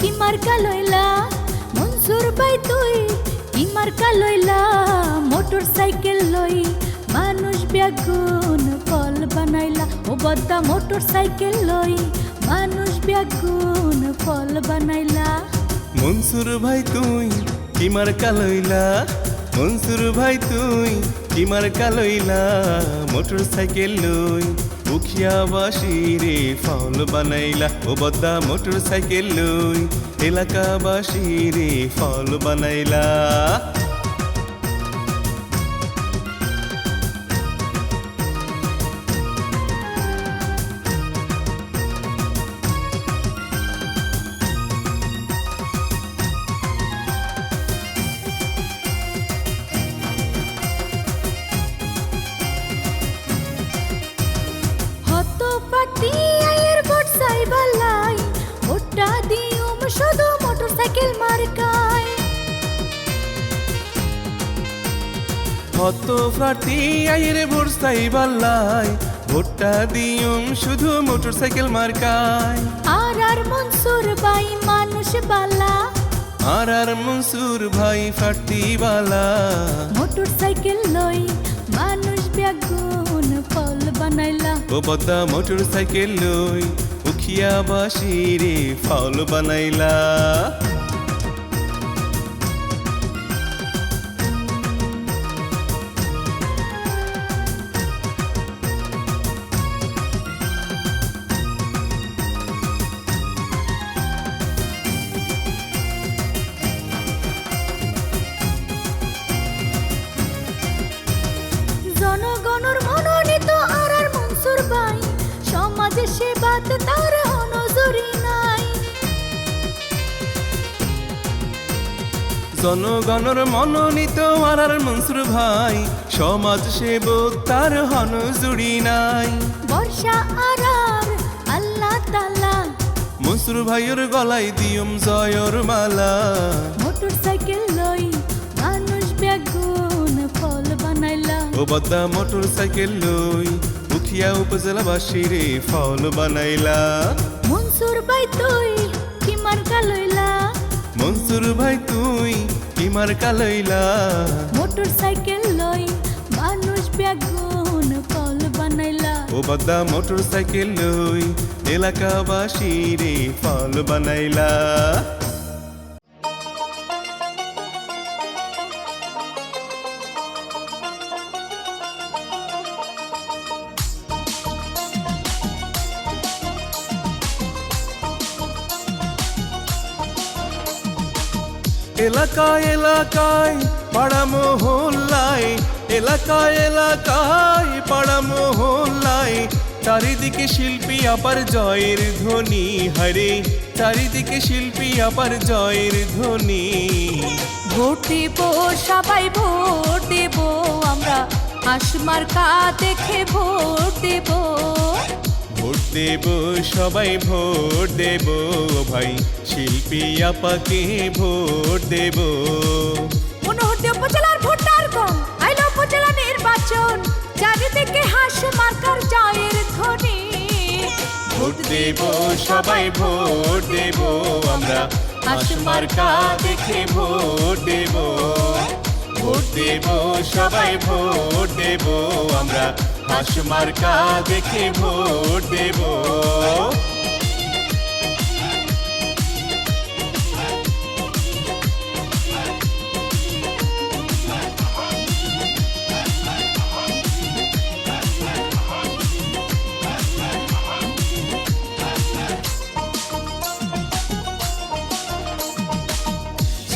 কি মার্কা লইলা? মনসুর ভাই তুই কি মার্কা লইলা? মোটর সাইকেল লই মানুষ ব্যাগুন ফল বানাইলা। ও বদ্দা, মোটর সাইকেল লই মানুষ ব্যাগুন ফল বানাইলা। মনসুর ভাই তুই কিমার কালইলা মনসুর ভাই তুই কিমার কালইলা মোটর সাইকেল লই উখিয়া বাসি রে ফাউল বানাইলা ও বদ্দা মোটর সাইকেল লই এলাকাবাসী রে ফাউল বানাইলা। ফ্রাটি আইরে ভোর সাইবাল্লাই ভোটটা দিয়ম শুধু মোটর সাইকেল মার্কায়। আর আর মনসুর বাই মানুষ বালা। আর আর মনসুর ভাই ফাটিবালা মোটর সাইকেল লই মানুষ বেগুন ফল বানাইলা। ও বদ্দা মোটর সাইকেল লই উখিয়া বাসি রে ফাউল বানাইলা। জনগণর মনোনীত আর আর মনসুর ভাই সমাজ সেবক তার হন জুড়ি নাই। বর্ষা আর আর আল্লাহ তালা মনসুর ভাইয়ের গলায় দিয়ম জয়র মালা। মোটর সাইকেল লই মানুষ বেগুন ফল বানাইলা। ও বদ্দা মোটর সাইকেল লই উখিয়া উপজেলাবাসী রে ফাউল বানাইলা। মনসুর বাই তুই কি মার্কা লইলা? মনসুর ভাই তুই কিমার কালইলা। মোটর সাইকেল লই মানুষ ব্যাগুন কল বানাইলা। ও বাদা মোটর সাইকেল লই এলাকাবাসী রে ফল বানাইলা। এলাকায় এলাকায় পাড়া মহল্লায় এলাকায় এলাকায় পাড়া মহল্লায় চারিদিকে শিল্পী আপার জয়ের ধ্বনি হরে চারিদিকে শিল্পী আপার জয়ের ধ্বনি। ভোট দেব সবাই ভোট দেব আমরা হাসমার কা দেখে ভোট দেব। ভোট দেব সবাই ভোট দেব ভাই। শিল্পী আপাকে ভোট দেব। মনোহরদী উপজেলার ভোটার কম আইলো উপজেলা নির্বাচন। চারিদিকে হাস মার্কার জয়ের ধ্বনি। ভোট দেব সবাই ভোট দেব আমরা হাস মার্কা দেখে ভোট দেব। ভোট দেব সবাই ভোট দেব আমরা হাস মার্কা দেখে ভোট দেব।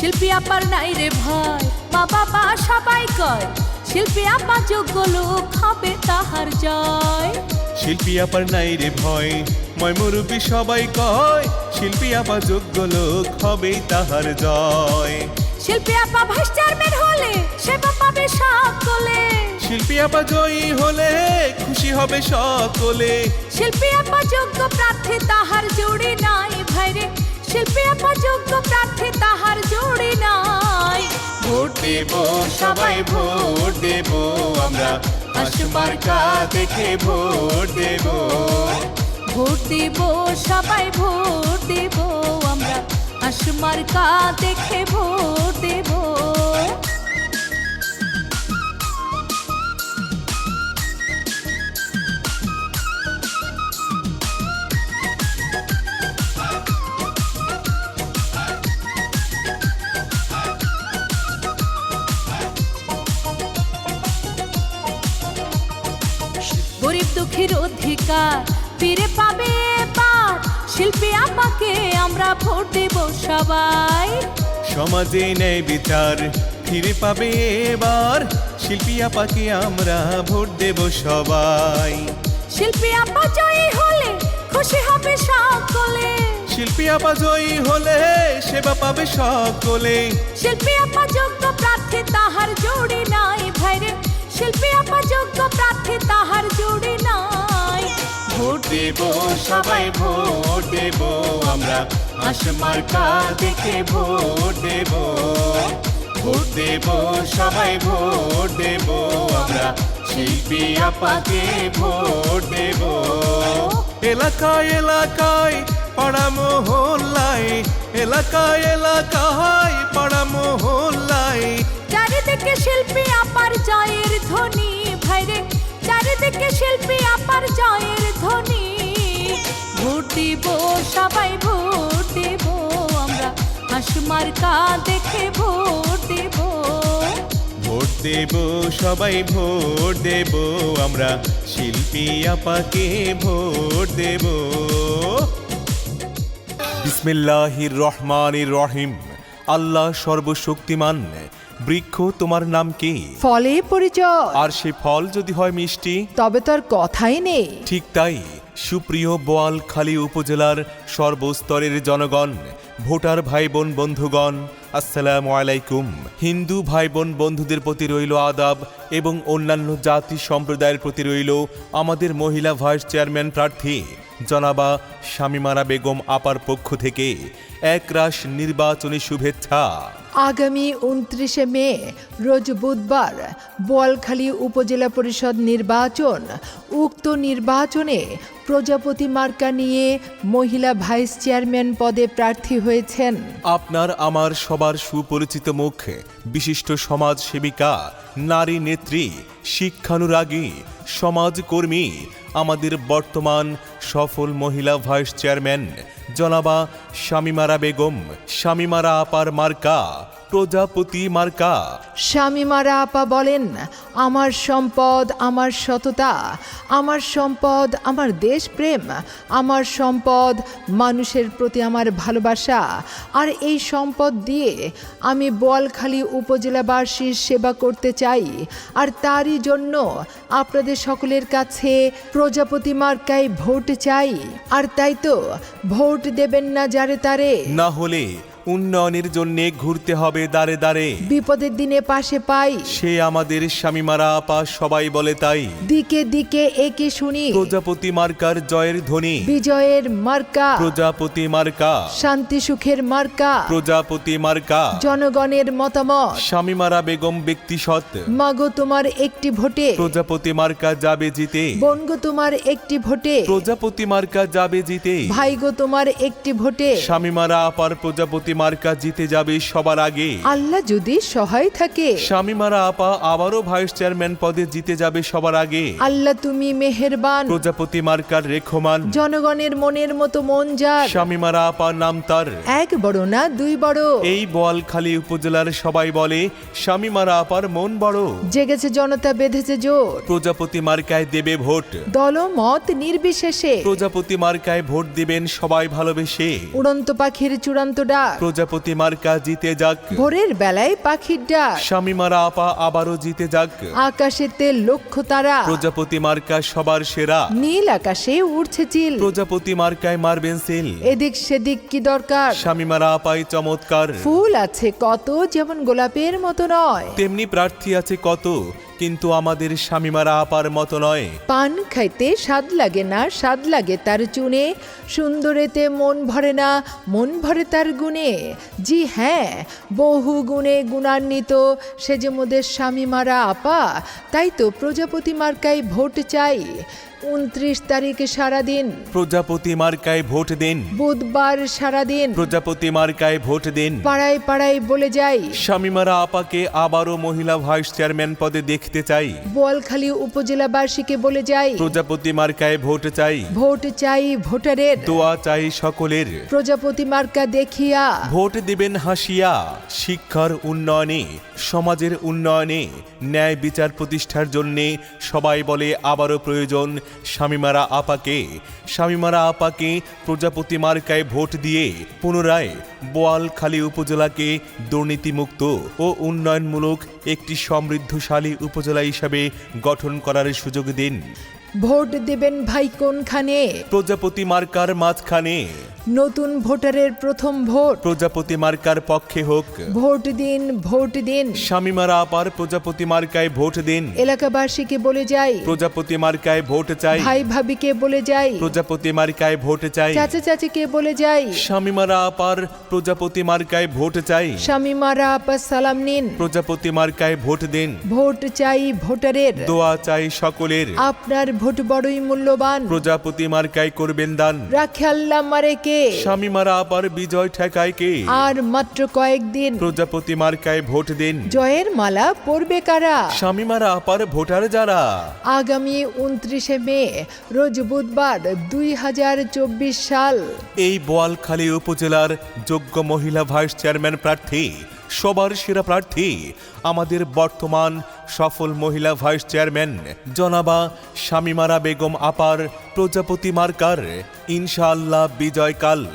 শিল্পী আপার নাই রে ভয় মা বাবা সবাই কয় শিল্পী আপা যোগ্য লোক হবে তাহার জয়। শিল্পী আপার নাই রে ভয় ময় মুরব্বী সবাই কয় শিল্পী আপা যোগ্য লোক হবেই তাহার জয়। শিল্পী আপা ভাইস চেয়ারম্যান হলে সেবা পাবে সকলে। শিল্পী আপা জয়ী হলে খুশি হবে সকলে। শিল্পী আপা যোগ্য প্রার্থী তাহার জুড়ি নাই ভাইরে শিল্পী আমার যোগ্য প্রার্থী তাহার জুড়ি নাই। ভোট দেব সবাই ভোট দেব আমরা হাসমার্কা দেখে ভোট দেব। ভোট দেব সবাই ভোট দেব আমরা হাঁস মার্কা দেখে ভোট দেব। গরিব দুঃখীর অধিকার। ফিরে পাবে এবার শিল্পী আপাকে আমরা ভোট দেব সবাই। সমাজে ন্যায় বিচার ফিরে পাবে এবার শিল্পী আপাকে আমরা ভোট দেব সবাই। শিল্পী আপা জয়ী হলে খুশি হবে সকলে। শিল্পী আপা জয়ী হলে সেবা পাবে সকলে। শিল্পী আপা যোগ্য প্রার্থী তাহার জুড়ি নাই ভাইরে। শিল্পী আপা যোগ্য প্রার্থী তাহার জুড়ি নাই। ভোট দেব সবাই ভোট দেব আমরা হাঁস মার্কা দেখে ভোট দেব। ভোট দেব সবাই ভোট দেব আমরা শিল্পী আপাকে ভোট দেব। এলাকায় এলাকায় পাড়া মহল্লায় এলাকায় এলাকায় শিল্পী আপার জয়ের ধ্বনি ভাইরে। চারিদিকে শিল্পী আপার জয়ের ধ্বনি। ভোট দিব সবাই ভোট দেব আমরা হাঁস মার্কা দেখে ভোট দেব ভোট দেব সবাই ভোট দেব আমরা শিল্পী আপাকে ভোট দেব। বিসমিল্লাহির রহমানির রহিম। আল্লাহ সর্বশক্তিমান বৃক্ষ তোমার নাম কি? ফলে পরিচয়। আর সে ফল যদি হয় মিষ্টি? তবে তার কথাই নেই। ঠিক তাই সুপ্রিয় বোয়ালখালী উপজেলার সর্বস্তরের জনগণ ভোটার ভাই বোন বন্ধুগণ আসসালামু আলাইকুম। হিন্দু ভাই বোন বন্ধুদের প্রতি রইল আদাব এবং অন্যান্য জাতি সম্প্রদায়ের প্রতি রইল আমাদের মহিলা ভাইস চেয়ারম্যান প্রার্থী। জনাবা শামিমারা বেগম আপার পক্ষ থেকে একরাশ নির্বাচনী শুভেচ্ছা। আগামী উনত্রিশে মে রোজ বুধবার বোয়ালখালী উপজেলা পরিষদ নির্বাচন। উক্ত নির্বাচনে প্রজাপতি মার্কা নিয়ে মহিলা ভাইস চেয়ারম্যান পদে প্রার্থী হয়েছেন। আপনার আমার সবার সুপরিচিত মুখ বিশিষ্ট সমাজ সেবিকা নারী নেত্রী শিক্ষানুরাগী সমাজকর্মী আমাদের বর্তমান সফল মহিলা ভাইস চেয়ারম্যান জনাবা শামিমারা বেগম শামিমারা আপার মার্কা প্রজাপতি মার্কা। স্বামীমারা আপা বলেন আমার সম্পদ আমার সততা আমার সম্পদ আমার দেশপ্রেম আমার সম্পদ মানুষের প্রতি আমার ভালোবাসা। আর এই সম্পদ দিয়ে আমি বোয়ালখালী উপজেলাবাসীর সেবা করতে চাই। আর তারই জন্য আপনাদের সকলের কাছে প্রজাপতি মার্কায় ভোট চাই। আর তাই তো ভোট দেবেন না যারে তারে। না হলে উন্নয়নের জন্য ঘুরতে হবে দাঁড়ে দাঁড়ে বিপদের দিনে পাশে পাই। সে আমাদের স্বামীমারা আপা সবাই বলে তাই। দিকে দিকে একে শুনি। প্রজাপতি মার্কার জয়ের ধ্বনি। বিজয়ের মার্কা। প্রজাপতি মার্কা। শান্তি সুখের মার্কা। প্রজাপতি মার্কা। জনগণের মতামত। স্বামীমারা বেগম ব্যক্তি সৎ। মাগো তোমার একটি ভোটে। প্রজাপতি মার্কা যাবে জিতে। বনগো তোমার একটি ভোটে। প্রজাপতি মার্কা যাবে জিতে। ভাইগো তোমার একটি ভোটে। স্বামীমারা আপার প্রজাপতি মার্কা জিতে যাবে সবার আগে। আল্লাহ যদি সহায় থাকে। স্বামীমারা আপা আবারও ভাইস চেয়ারম্যান পদে জিতে যাবে সবার আগে। আল্লাহ তুমি মেহেরবান। প্রজাপতি মার্কার রেখমান। জনগণের মনের মতো মন যার। স্বামীমারা আপা নাম তার। এক বড় না দুই বড়। এই বোয়ালখালী উপজেলার সবাই বলে স্বামীমারা আপার মন বড়। জেগেছে জনতা বেঁধেছে জোর প্রজাপতি মার্কায় দেবে ভোট। দলমত নির্বিশেষে। প্রজাপতি মার্কায় ভোট দিবেন সবাই ভালোবেসে। উড়ন্ত পাখির চূড়ান্ত ডাক। প্রজাপতি মার্কা জিতে যাক। ভোরের বেলায় পাখির ডাক। স্বামীমারা আপা আবারও জিতে যাক। আকাশেতে লক্ষ্য তারা। প্রজাপতি মার্কা সবার সেরা। নীল আকাশে উড়ছে চিল। প্রজাপতি মার্কায় মারবেন সিল। এদিক সেদিক কি দরকার? স্বামীমারা আপাই চমৎকার। ফুল আছে কত যেমন গোলাপের মতো নয়। তেমনি প্রার্থী আছে কত। কিন্তু আমাদের স্বামীমারা আপার মতো নয়। পান খাইতে স্বাদ লাগে না স্বাদ লাগে তার চুনে। সুন্দরেতে মন ভরে না মন ভরে তার গুণে। জি হ্যাঁ বহু গুণে গুণান্বিত সে যে মোদের স্বামী মারা আপা তাই তো প্রজাপতি মার্কায় ভোট চাই। উনত্রিশ তারিখে সারাদিন। প্রজাপতি মার্কায় ভোট দিন। বুধবার সারাদিন। প্রজাপতি মার্কায় ভোট দিন। পাড়ায় পাড়ায় বলে যাই। স্বামীমারা আপাকে আবারও মহিলা ভাইস চেয়ারম্যান পদে দেখতে চাই। বোয়ালখালী উপজেলাবাসীকে বলে যাই প্রজাপতি মার্কায় ভোট চাই। ভোট চাই ভোটারের। দোয়া চাই সকলের। প্রজাপতি মার্কা দেখিয়া। ভোট দিবেন হাসিয়া। শিক্ষার উন্নয়নে সমাজের উন্নয়নে ন্যায় বিচার প্রতিষ্ঠার জন্যে সবাই বলে আবারও প্রয়োজন স্বামীমারা আপাকে। স্বামীমারা আপাকে প্রজাপতি মার্কায় ভোট দিয়ে পুনরায় বোয়ালখালী উপজেলাকে দুর্নীতিমুক্ত ও উন্নয়নমূলক একটি সমৃদ্ধশালী উপজেলা হিসাবে গঠন করার সুযোগ দিন। ভোট দেবেন ভাই কোনখানে? প্রজাপতি মার্কার মাঝখানে। নতুন ভোটারের প্রথম ভোট। প্রজাপতি মার্কার পক্ষে হোক। ভোট দিন ভোট দিন। স্বামীমারা আপার প্রজাপতি মার্কায় ভোট দিন। এলাকাবাসীকে বলে যাই। প্রজাপতি মার্কায় ভোট চাই। ভাই ভাবিকে বলে যাই। প্রজাপতি মার্কায় ভোট চাই। চাচা চাচিকে বলে যাই। স্বামীমারা আপার প্রজাপতি মার্কায় ভোট চাই। স্বামী মারা আপা সালাম নিন। প্রজাপতি মার্কায় ভোট দিন। ভোট চাই ভোটারের। দোয়া চাই সকলের। আপনার ভোট বড়ই মূল্যবান। প্রজাপতি মার্কায় করবেন দান। রাখে আল্লাহ মারে কে স্বামীমারা আপার বিজয় ঠেকায় কে? আর মাত্র কয়েকদিন। প্রজাপতি মার্কায় ভোট দিন। জয়ের মালা পরবে কারা? স্বামীমারা আপার ভোটার যারা? আগামী উনত্রিশে মে রোজ বুধবার দুই হাজার চব্বিশ সাল। এই বোয়ালখালী উপজেলার যোগ্য মহিলা ভাইস চেয়ারম্যান প্রার্থী সবার সেরা প্রার্থী আমাদের বর্তমান সফল মহিলা ভাইস চেয়ারম্যান। জনাবা শামিমারা বেগম আপার প্রজাপতি মার্কার। ইনশাআল্লাহ বিজয়কাল।